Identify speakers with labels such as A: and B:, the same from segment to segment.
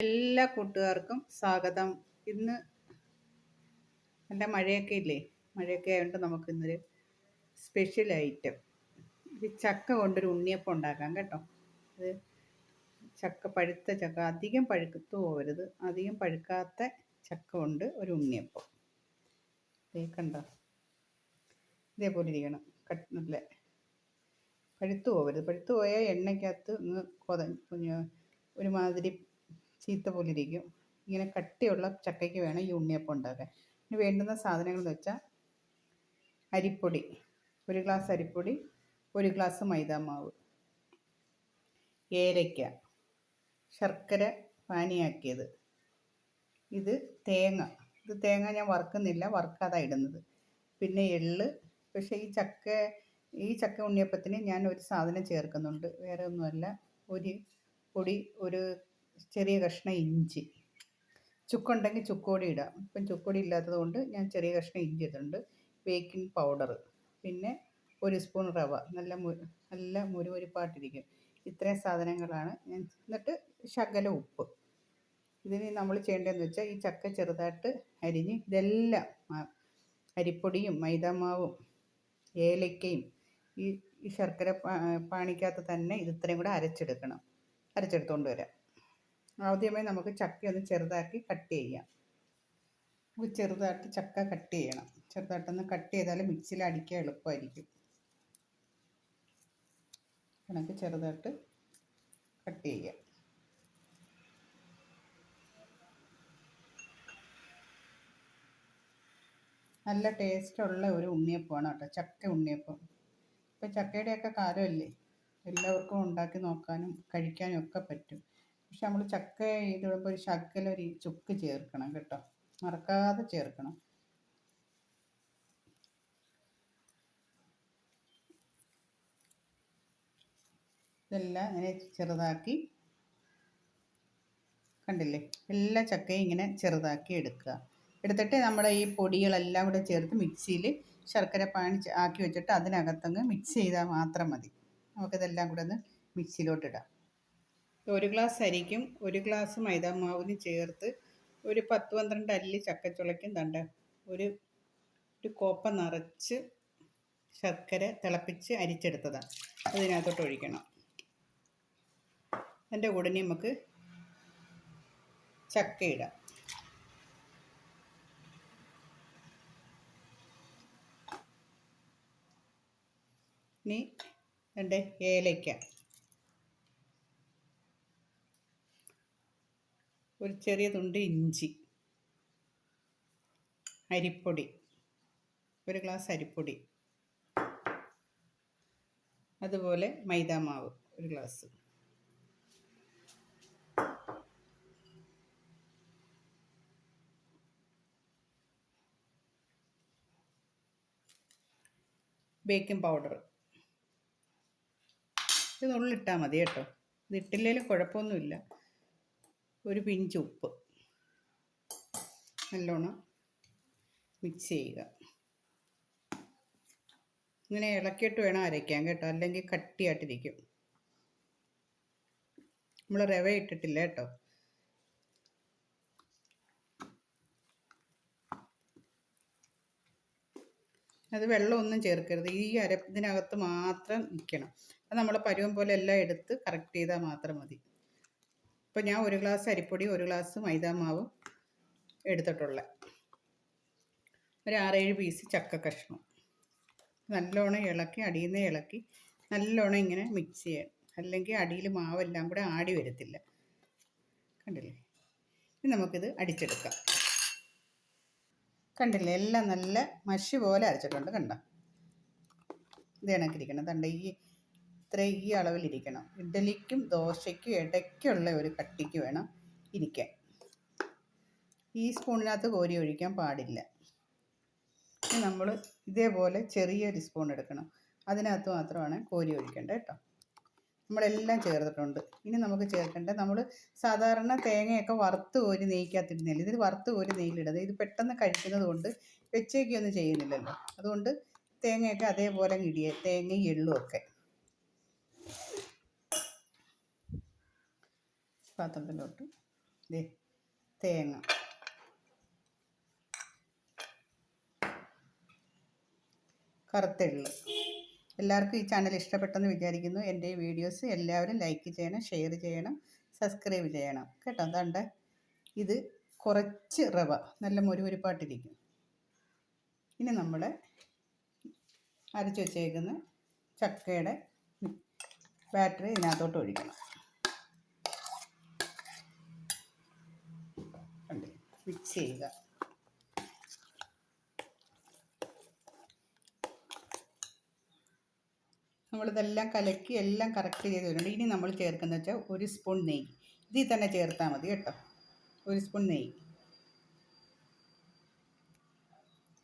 A: എല്ലാ കൂട്ടുകാർക്കും സ്വാഗതം. ഇന്ന് നല്ല മഴയൊക്കെ ഇല്ലേ? മഴയൊക്കെ ആയതുകൊണ്ട് നമുക്കിന്നൊരു സ്പെഷ്യൽ ഐറ്റം ഇത് ചക്ക കൊണ്ടൊരു ഉണ്ണിയപ്പം ഉണ്ടാക്കാം കേട്ടോ. അത് ചക്ക പഴുത്ത ചക്ക അധികം പഴുക്കത്ത് പോകരുത് അധികം പഴുക്കാത്ത ചക്ക കൊണ്ട് ഒരു ഉണ്ണിയപ്പം. കണ്ടോ? ഇതേപോലെ ഇരിക്കണം. കട്ട് നല്ല പഴുത്തു പോകരുത് പഴുത്തു പോയാൽ എണ്ണയ്ക്കകത്ത് ഒന്ന് കൊത ഒരുമാതിരി ചീത്ത പോലെ ഇരിക്കും. ഇങ്ങനെ കട്ടിയുള്ള ചക്കയ്ക്ക് വേണം ഈ ഉണ്ണിയപ്പം ഉണ്ടാക്കാൻ. ഇനി വേണ്ടുന്ന സാധനങ്ങൾ എന്ന് വെച്ചാൽ അരിപ്പൊടി. ഒരു ഗ്ലാസ് അരിപ്പൊടി ഒരു ഗ്ലാസ് മൈദാമാവ്. ഏലയ്ക്ക. ശർക്കര പാനിയാക്കിയത്. ഇത് തേങ്ങ. ഇത് തേങ്ങ ഞാൻ വറുക്കുന്നില്ല വറുക്കാതാണ് ഇടുന്നത്. പിന്നെ എള്ള്. പക്ഷേ ഈ ചക്ക ഈ ചക്ക ഉണ്ണിയപ്പത്തിന് ഞാൻ ഒരു സാധനം ചേർക്കുന്നുണ്ട്. വേറെ ഒന്നുമല്ല. ഒരു പൊടി ഒരു ചെറിയ കഷ്ണം ഇഞ്ചി. ചുക്കുണ്ടെങ്കിൽ ചുക്കോടി ഇടാം. ഇപ്പം ചുക്കോടി ഇല്ലാത്തത് കൊണ്ട് ഞാൻ ചെറിയ കഷ്ണം ഇഞ്ചി ഇട്ടുണ്ട് ബേക്കിംഗ് പൗഡർ പിന്നെ ഒരു സ്പൂൺ റവ. നല്ല നല്ല മുരുമുരിപ്പായിട്ടിരിക്കും. ഇത്രയും സാധനങ്ങളാണ് ഞാൻ. എന്നിട്ട് ശകല ഉപ്പ്. ഇതിന് നമ്മൾ ചെയ്യേണ്ടതെന്ന് വെച്ചാൽ ഈ ചക്ക ചെറുതായിട്ട് അരിഞ്ഞ് ഇതെല്ലാം അരിപ്പൊടിയും മൈദാമാവും ഏലക്കയും ഈ ഈ ശർക്കര പാണിക്കകത്ത് തന്നെ ഇത് ഇത്രയും കൂടെ അരച്ചെടുക്കണം. അരച്ചെടുത്തുകൊണ്ട് വരാം. ആദ്യമേ നമുക്ക് ചക്ക ഒന്ന് ചെറുതാക്കി കട്ട് ചെയ്യാം. നമുക്ക് ചെറുതായിട്ട് ചക്ക കട്ട് ചെയ്യണം. ചെറുതായിട്ടൊന്ന് കട്ട് ചെയ്താൽ മിക്സിയിൽ അടിക്കാൻ എളുപ്പമായിരിക്കും. കണക്ക് ചെറുതായിട്ട് കട്ട് ചെയ്യാം. നല്ല ടേസ്റ്റുള്ള ഒരു ഉണ്ണിയപ്പമാണ് കേട്ടോ ചക്ക ഉണ്ണിയപ്പം. ഇപ്പം ചക്കയുടെയൊക്കെ കാലമല്ലേ? എല്ലാവർക്കും ഉണ്ടാക്കി നോക്കാനും കഴിക്കാനും ഒക്കെ പറ്റും. പക്ഷെ നമ്മൾ ചക്ക ഇതിടുമ്പോൾ ഒരു ശക്കലൊരു ചുക്ക് ചേർക്കണം കേട്ടോ. മറക്കാതെ ചേർക്കണം. ഇതെല്ലാം ഇങ്ങനെ ചെറുതാക്കി കണ്ടില്ലേ? എല്ലാ ചക്കയും ഇങ്ങനെ ചെറുതാക്കി എടുക്കുക. എടുത്തിട്ട് നമ്മൾ ഈ പൊടികളെല്ലാം കൂടെ ചേർത്ത് മിക്സിയിൽ ശർക്കര പാനി ആക്കി വെച്ചിട്ട് അതിനകത്തങ്ങ് മിക്സ് ചെയ്താൽ മാത്രം മതി. നമുക്കിതെല്ലാം കൂടെ ഒന്ന് മിക്സിയിലോട്ടിടാം. ഒരു ഗ്ലാസ് അരിക്കും ഒരു ഗ്ലാസ് മൈദാമാവിന് ചേർത്ത് ഒരു പത്ത് പന്ത്രണ്ട് അല്ലി ചക്കച്ചുളയ്ക്കും തണ്ട. ഒരു ഒരു കോപ്പ നിറച്ച് ശർക്കര തിളപ്പിച്ച് അരിച്ചെടുത്തതാണ് അതിനകത്തോട്ട് ഒഴിക്കണം. അതിന്റെ കൂടെ നമുക്ക് ചക്കയിടാം ഇനി രണ്ട് ഏലയ്ക്ക. ഒരു ചെറിയ തുണ്ട് ഇഞ്ചി അരിപ്പൊടി ഒരു ഗ്ലാസ് അരിപ്പൊടി അതുപോലെ മൈദാമാവ് ഒരു ഗ്ലാസ്. Baking powder. ഇത് ഉള്ളിട്ടാൽ മതി കേട്ടോ. ഇത് ഇട്ടില്ലെങ്കിലും കുഴപ്പമൊന്നുമില്ല. ഒരു പിഞ്ച് ഉപ്പ്. നല്ലോണം മിക്സ് ചെയ്യുക. ഇങ്ങനെ ഇളക്കിയിട്ട് വേണം അരയ്ക്കാൻ കേട്ടോ. അല്ലെങ്കിൽ കട്ടിയായിട്ടിരിക്കും. നമ്മൾ റവ ഇട്ടിട്ടില്ല കേട്ടോ. അത് വെള്ളമൊന്നും ചേർക്കരുത്. ഈ അരപ്പിനകത്ത് മാത്രം നിൽക്കണം. അത് നമ്മൾ പരുവം പോലെ എല്ലാം എടുത്ത് കറക്റ്റ് ചെയ്താൽ മാത്രം മതി. ഇപ്പോൾ ഞാൻ ഒരു ഗ്ലാസ് അരിപ്പൊടി ഒരു ഗ്ലാസ് മൈദാമാവ് എടുത്തിട്ടുള്ള ഒരു ആറേഴ് പീസ് ചക്ക കഷ്ണം. നല്ലോണം ഇളക്കി അടിയിൽ നിന്ന് ഇളക്കി നല്ലോണം ഇങ്ങനെ മിക്സ് ചെയ്യണം. അല്ലെങ്കിൽ അടിയിൽ മാവെല്ലാം കൂടെ ആടി വരത്തില്ല. കണ്ടില്ലേ? ഇനി നമുക്കിത് അടിച്ചെടുക്കാം. കണ്ടില്ലേ? എല്ലാം നല്ല മഷി പോലെ അരച്ചിട്ടുണ്ട്. കണ്ട? ഇത് കണക്കിരിക്കണം തണ്ട ഈ ഇത്ര ഈ അളവിലിരിക്കണം. ഇഡലിക്കും ദോശയ്ക്കും ഇടയ്ക്കുള്ള ഒരു കട്ടിക്ക് വേണം ഇരിക്കാൻ. ഈ സ്പൂണിനകത്ത് കോരി ഒഴിക്കാൻ പാടില്ല. നമ്മൾ ഇതേപോലെ ചെറിയൊരു സ്പൂൺ എടുക്കണം. അതിനകത്ത് മാത്രമാണ് കോരി ഒഴിക്കേണ്ടത് കേട്ടോ. നമ്മളെല്ലാം ചേർത്തിട്ടുണ്ട്. ഇനി നമുക്ക് ചേർക്കേണ്ടത് നമ്മൾ സാധാരണ തേങ്ങയൊക്കെ വറുത്ത് കോരി നെയ്ക്കകത്തിടുന്നില്ല? ഇതിൽ വറുത്ത് കോരി നെയ്യിലിടുന്നത് ഇത് പെട്ടെന്ന് കഴിക്കുന്നത് കൊണ്ട് വെച്ചേക്കൊന്നും ചെയ്യുന്നില്ലല്ലോ. അതുകൊണ്ട് തേങ്ങയൊക്കെ അതേപോലെ ഇടിയ തേങ്ങയും എള്ളും ഒക്കെ പാത്രത്തിലോട്ട് ദേ തേങ്ങ. കറുത്തെള്ളു. എല്ലാവർക്കും ഈ ചാനൽ ഇഷ്ടപ്പെട്ടെന്ന് വിചാരിക്കുന്നു. എന്റെ ഈ വീഡിയോസ് എല്ലാവരും ലൈക്ക് ചെയ്യണം ഷെയർ ചെയ്യണം സബ്സ്ക്രൈബ് ചെയ്യണം. കേട്ടോ അതാണ്ട് ഇത് കുറച്ച് റവ. നല്ല മുരുമുരുപ്പായിട്ടിരിക്കും. ഇനി നമ്മൾ അരച്ച് വെച്ചേക്കുന്ന ചക്കയുടെ ബാറ്ററി ഇതിനകത്തോട്ട് ഒഴിക്കണം. മിക്സ് ചെയ്യുക. നമ്മളിതെല്ലാം കലക്കി എല്ലാം കറക്റ്റ് ചെയ്ത് വരുന്നുണ്ട്. ഇനി നമ്മൾ ചേർക്കുന്ന വെച്ചാൽ ഒരു സ്പൂൺ നെയ്യ്. ഇതിൽ തന്നെ ചേർത്താൽ മതി കേട്ടോ. ഒരു സ്പൂൺ നെയ്യ്.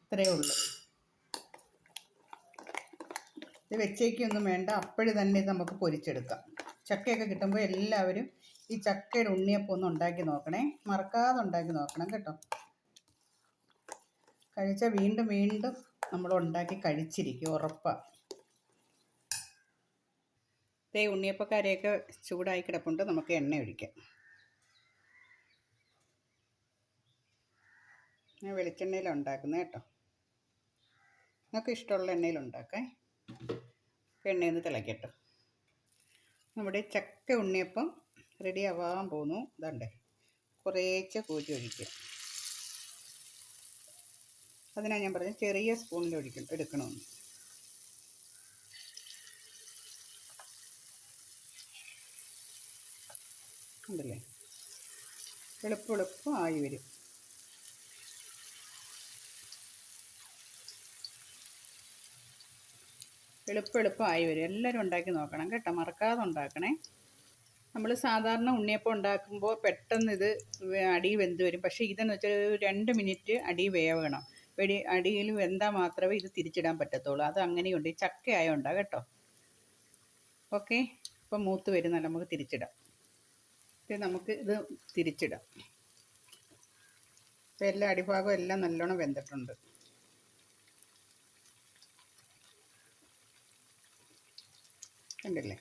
A: ഇത്രയേ ഉള്ളൂ. ഇത് വെച്ചേക്കൊന്നും വേണ്ട. അപ്പോഴ് തന്നെ ഇത് നമുക്ക് പൊരിച്ചെടുക്കാം. ചക്കയൊക്കെ കിട്ടുമ്പോൾ എല്ലാവരും ഈ ചക്കയുടെ ഉണ്ണിയപ്പം ഒന്ന് ഉണ്ടാക്കി നോക്കണേ. മറക്കാതെ ഉണ്ടാക്കി നോക്കണം കേട്ടോ. കഴിച്ചാൽ വീണ്ടും വീണ്ടും നമ്മൾ ഉണ്ടാക്കി കഴിച്ചിരിക്കും ഉറപ്പാണ് ഇതേ ഉണ്ണിയപ്പക്കാരെയൊക്കെ ചൂടായി കിടപ്പുണ്ട്. നമുക്ക് എണ്ണ ഒഴിക്കാം. ഞാൻ വെളിച്ചെണ്ണയിലാണ് ഉണ്ടാക്കുന്നത് കേട്ടോ. നിങ്ങൾക്ക് ഇഷ്ടമുള്ള എണ്ണയിൽ ഉണ്ടാക്കാം. നിന്ന് തിളക്കട്ടോ. നമ്മുടെ ചക്ക ഉണ്ണിയപ്പം റെഡി ആവാൻ പോകുന്നു ഇതണ്ടേ കുറേശ്ശെ കൂറ്റി ഒഴിക്കും. അതിനാണ് ഞാൻ പറഞ്ഞത് ചെറിയ സ്പൂണിൽ ഒഴിക്കണം എടുക്കണമെന്ന്. ഉണ്ടല്ലേ എളുപ്പെളുപ്പം എളുപ്പം ആയി വരും. എളുപ്പം എളുപ്പം ആയി വരും. എല്ലാവരും ഉണ്ടാക്കി നോക്കണം കേട്ടോ. മറക്കാതെ ഉണ്ടാക്കണേ. നമ്മൾ സാധാരണ ഉണ്ണിയപ്പം ഉണ്ടാക്കുമ്പോൾ പെട്ടെന്ന് ഇത് അടി വെന്ത് വരും. പക്ഷേ ഇതെന്ന് വെച്ചാൽ ഒരു രണ്ട് മിനിറ്റ് അടി വേവണം. വെടി അടിയിൽ വെന്താൽ മാത്രമേ ഇത് തിരിച്ചിടാൻ പറ്റത്തുള്ളൂ. അത് അങ്ങനെയുണ്ട്. ഈ ചക്ക ആയതുകൊണ്ടാണ് കേട്ടോ. ഓക്കെ? ഇപ്പം മൂത്ത് വരുന്നല്ല നമുക്ക് തിരിച്ചിടാം. ഇത് നമുക്ക് ഇത് തിരിച്ചിടാം. ഇപ്പം എല്ലാ അടിഭാഗവും എല്ലാം നല്ലോണം വെന്തിട്ടുണ്ട്. കണ്ടില്ലേ?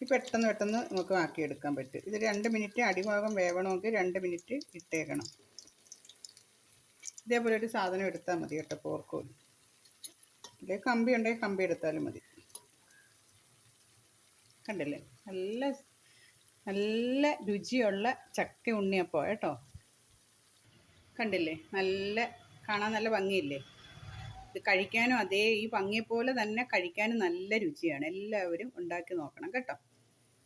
A: പെട്ടെന്ന് പെട്ടെന്ന് നമുക്ക് ആക്കിയെടുക്കാൻ പറ്റും. ഇത് രണ്ട് മിനിറ്റ് അടിഭാഗം വേവണമെങ്കിൽ രണ്ട് മിനിറ്റ് ഇട്ടേക്കണം. ഇതേപോലെ ഒരു സാധനം എടുത്താൽ മതി കേട്ടോ പോർക്കോൽ അല്ലെങ്കിൽ കമ്പി ഉണ്ടെങ്കിൽ കമ്പി എടുത്താലും മതി. കണ്ടില്ലേ? നല്ല നല്ല രുചിയുള്ള ചക്ക ഉണ്ണിയപ്പോൾ കേട്ടോ. കണ്ടില്ലേ? നല്ല കാണാൻ നല്ല ഭംഗിയില്ലേ? കഴിക്കാനും അതേ ഈ ഭംഗിയെപ്പോലെ തന്നെ കഴിക്കാനും നല്ല രുചിയാണ്. എല്ലാവരും ഉണ്ടാക്കി നോക്കണം കേട്ടോ.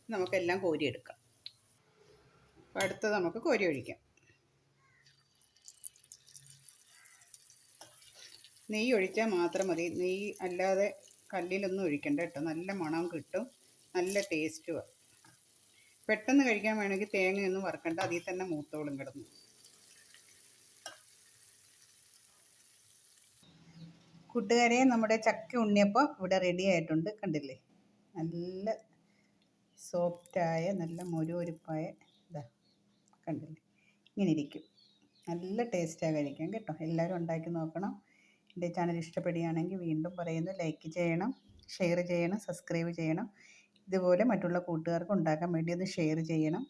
A: നമുക്കെല്ലാം കോരിയെടുക്കാം. അപ്പോൾ അടുത്തത് നമുക്ക് കോരി ഒഴിക്കാം. നെയ്യ് ഒഴിച്ചാൽ മാത്രം മതി. നെയ്യ് അല്ലാതെ കല്ലിലൊന്നും ഒഴിക്കണ്ട കേട്ടോ. നല്ല മണം കിട്ടും. നല്ല ടേസ്റ്റുമാണ് പെട്ടെന്ന് കഴിക്കാൻ വേണമെങ്കിൽ തേങ്ങയൊന്നും വറക്കണ്ട. അതിൽ തന്നെ മൂത്തോളും കിടന്നു. കൂട്ടുകാരെ നമ്മുടെ ചക്ക ഉണ്ണിയപ്പം ഇവിടെ റെഡി ആയിട്ടുണ്ട്. കണ്ടില്ലേ? നല്ല സോഫ്റ്റായ നല്ല മൊരുവൊരുപ്പായ ഇതാ കണ്ടില്ലേ? ഇങ്ങനെ ഇരിക്കും. നല്ല ടേസ്റ്റാണ് കഴിക്കാൻ കേട്ടോ. എല്ലാവരും ഉണ്ടാക്കി നോക്കണം. എന്റെ ചാനൽ ഇഷ്ടപ്പെടുകയാണെങ്കിൽ വീണ്ടും പറയുന്നു ലൈക്ക് ചെയ്യണം ഷെയർ ചെയ്യണം സബ്സ്ക്രൈബ് ചെയ്യണം. ഇതുപോലെ മറ്റുള്ള കൂട്ടുകാർക്ക് ഉണ്ടാക്കാൻ വേണ്ടി ഒന്ന് ഷെയർ ചെയ്യണം.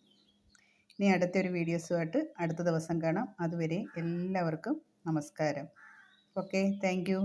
A: ഇനി അടുത്തൊരു വീഡിയോസുമായിട്ട് അടുത്ത ദിവസം കാണാം. അതുവരെ എല്ലാവർക്കും നമസ്കാരം. Okay thank